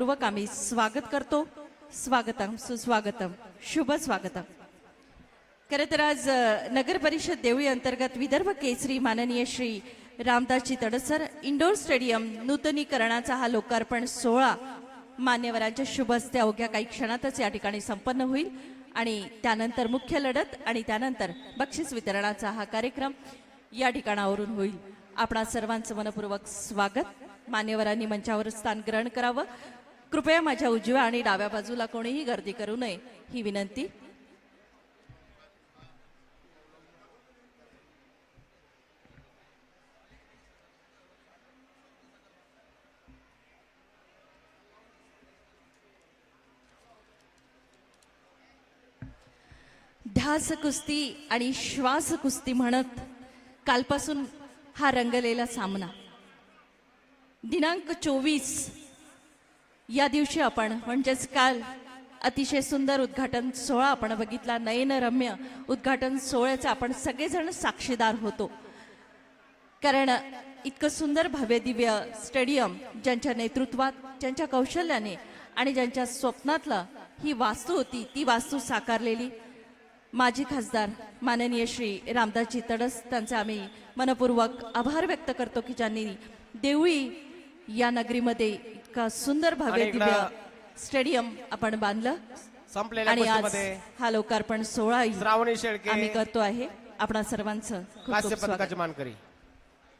पूर्वक आम्ही स्वागत करतो. स्वागतम सुस्वागतम शुभ स्वागतम. खरं तर आज नगर परिषद देवळी अंतर्गत विदर्भ केसरी माननीय श्री रामदासजी तडसर इंडोर स्टेडियम नूतनीकरणाचा हा लोकार्पण सोहळा मान्यवरांच्या शुभ हस्ते अवघ्या काही क्षणातच या ठिकाणी संपन्न होईल. आणि त्यानंतर मुख्य लढत आणि त्यानंतर बक्षीस वितरणाचा हा कार्यक्रम या ठिकाणावरून होईल. आपणा सर्वांचं मनपूर्वक स्वागत. मान्यवरांनी मंचावर स्थान ग्रहण करावं. कृपया माझ्या उजव्या आणि डाव्या बाजूला कोणीही गर्दी करू नये ही विनंती. ध्यास कुस्ती आणि श्वास कुस्ती म्हणत कालपासून हा रंगलेला सामना. दिनांक चोवीस या दिवशी आपण म्हणजेच काल अतिशय सुंदर उद्घाटन सोहळा आपण बघितला नयनरम्य उद्घाटन सोहळ्याचा आपण सगळेजण साक्षीदार होतो. कारण इतकं सुंदर भव्य दिव्य स्टेडियम ज्यांच्या नेतृत्वात ज्यांच्या कौशल्याने आणि ज्यांच्या स्वप्नातलं ही वास्तू होती ती वास्तू साकारलेली माजी खासदार माननीय श्री रामदासजी तडस त्यांचे आम्ही मनपूर्वक आभार व्यक्त करतो की ज्यांनी देवळी या नगरीमध्ये इतका सुंदर भव्य दिव्य स्टेडियम आपण बांधलं. संपलेल्या आणि आज हा लोकार्पण सोहळा श्रावणी शेळके आम्ही करतो आहे. आपणा सर्वांचं खूप खूप स्वागत पदकाची मानकरी.